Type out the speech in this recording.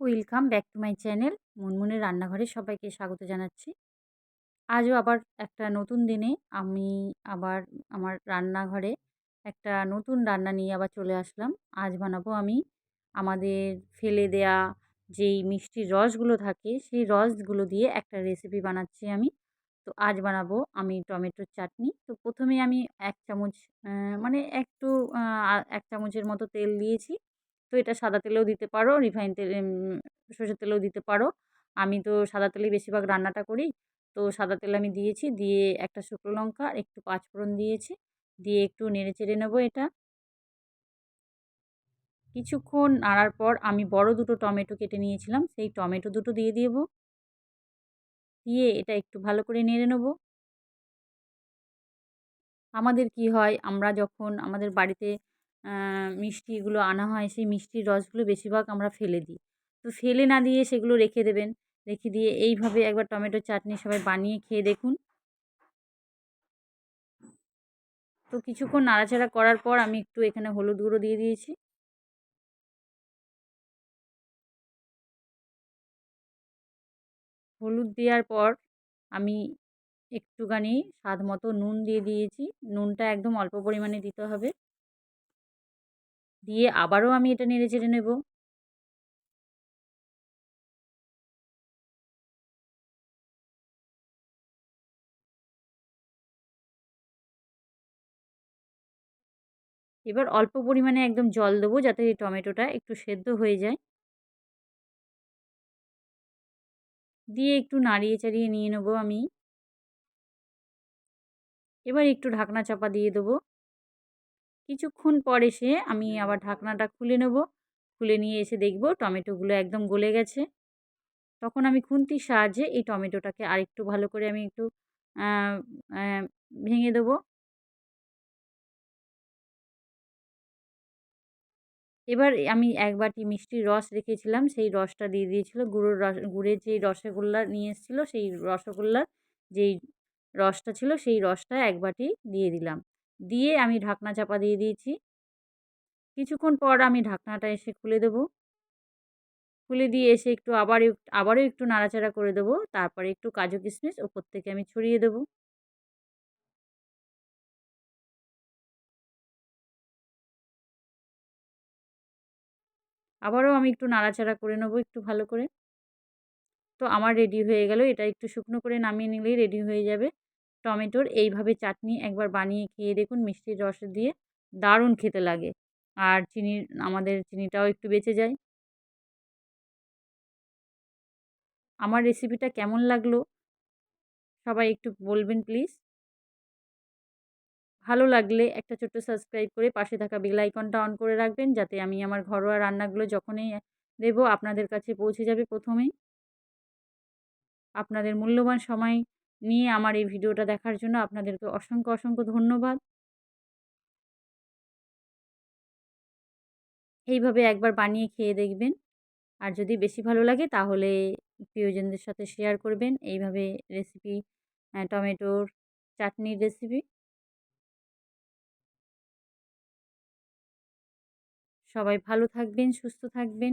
Welcome back to my channel মুনমুনের রান্নাঘরে সবাইকে স্বাগত জানাচ্ছি। আজও আবার একটা নতুন দিনে আমি আবার আমার রান্নাঘরে একটা নতুন রান্না নিয়ে আবার চলে আসলাম। আজ বানাবো আমি আমাদের ফেলে দেয়া যেই মিষ্টির রসগুলো থাকে, সেই রসগুলো দিয়ে একটা রেসিপি বানাচ্ছি আমি। তো আজ বানাবো আমি টমেটোর চাটনি। তো প্রথমে আমি এক চামচ মানে একটু এক চামচের মতো তেল দিয়েছি। তো এটা সাদা তেলেও দিতে পারো, রিফাইন তেল সরষের তেলেও দিতে পারো। আমি তো সাদা তেলেই বেশিরভাগ রান্নাটা করি। তো সাদা তেল আমি দিয়েছি, দিয়ে একটা শুকনো লঙ্কা একটু পাঁচফোড়ন দিয়েছি। দিয়ে একটু নেড়ে চেড়ে নেব এটা। কিছুক্ষণ নাড়ার পর আমি বড় দুটো টমেটো কেটে নিয়েছিলাম, সেই টমেটো দুটো দিয়ে দেবো দিয়ে এটা একটু ভালো করে নেড়ে নেব। আমাদের কি হয়, আমরা যখন আমাদের বাড়িতে মিষ্টিগুলো আনা হয়, সেই মিষ্টির রসগুলো বেশিরভাগ আমরা ফেলে দিই। তো ফেলে না দিয়ে সেগুলো রেখে দেবেন। রেখে দিয়ে এইভাবে একবার টমেটোর চাটনি সবাই বানিয়ে খেয়ে দেখুন। তো কিছুক্ষণ নাড়াচাড়া করার পর আমি একটু এখানে হলুদ গুঁড়ো দিয়ে দিয়েছি। হলুদ দেওয়ার পর আমি একটুখানি স্বাদ মতো নুন দিয়ে দিয়েছি। নুনটা একদম অল্প পরিমাণে দিতে হবে। দিয়ে আবারও আমি এটা নেড়ে চেড়ে নেব। এবার অল্প পরিমাণে একদম জল দেবো যাতে এই টমেটোটা একটু সেদ্ধ হয়ে যায়। দিয়ে একটু নাড়িয়ে চাড়িয়ে নিয়ে নেব আমি। এবার একটু ঢাকনা চাপা দিয়ে দেবো। কিছুক্ষণ পর এসে আমি আবার ঢাকনাটা খুলে নেব। খুলে নিয়ে এসে দেখব টমেটোগুলো একদম গলে গেছে। তখন আমি খুন্তির সাহায্যে এই টমেটোটাকে আরেকটু ভালো করে আমি একটু ভেঙে দেবো। এবার আমি এক বাটি মিষ্টির রস রেখেছিলাম। সেই রসটা দিয়ে দিয়েছিল গুঁড়োর রস গুড়ের যেই রসগোল্লা নিয়ে এসেছিল সেই রসগোল্লার যেই রসটা ছিল সেই রসটা এক বাটি দিয়ে দিলাম। দিয়ে আমি ঢাকনা চাপা দিয়ে দিয়েছি। কিছুক্ষণ পর আমি ঢাকনাটা এসে খুলে দেবো। খুলে দিয়ে এসে একটু আবার আবারও একটু নাড়াচাড়া করে দেবো। তারপরে একটু কাজু কিশমিশ ওপর থেকে আমি ছড়িয়ে দেবো। আবারও আমি একটু নাড়াচাড়া করে নেব একটু ভালো করে। তো আমার রেডি হয়ে গেল। এটা একটু শুকনো করে নামিয়ে নিলেই রেডি হয়ে যাবে। টমেটোর এইভাবে চাটনি একবার বানিয়ে খেয়ে দেখুন, মিষ্টির রস দিয়ে দারুণ খেতে লাগে। আর চিনির, আমাদের চিনিটাও একটু বেঁচে যায়। আমার রেসিপিটা কেমন লাগল? সবাই একটু বলবেন প্লিজ। ভালো লাগলে একটা ছোট্ট সাবস্ক্রাইব করে পাশে থাকা বেল আইকনটা অন করে রাখবেন, যাতে আমি আমার ঘরোয়া রান্নাগুলো যখনই দেবো আপনাদের কাছে পৌঁছে যাবে প্রথমেই। আপনাদের মূল্যবান সময় নিয়ে আমার এই ভিডিওটা দেখার জন্য আপনাদেরকে অসংখ্য অসংখ্য ধন্যবাদ। এইভাবে একবার বানিয়ে খেয়ে দেখবেন। আর যদি বেশি ভালো লাগে তাহলে প্রিয়জনদের সাথে শেয়ার করবেন। এইভাবে রেসিপি টমেটোর চাটনির রেসিপি সবাই ভালো থাকবেন, সুস্থ থাকবেন।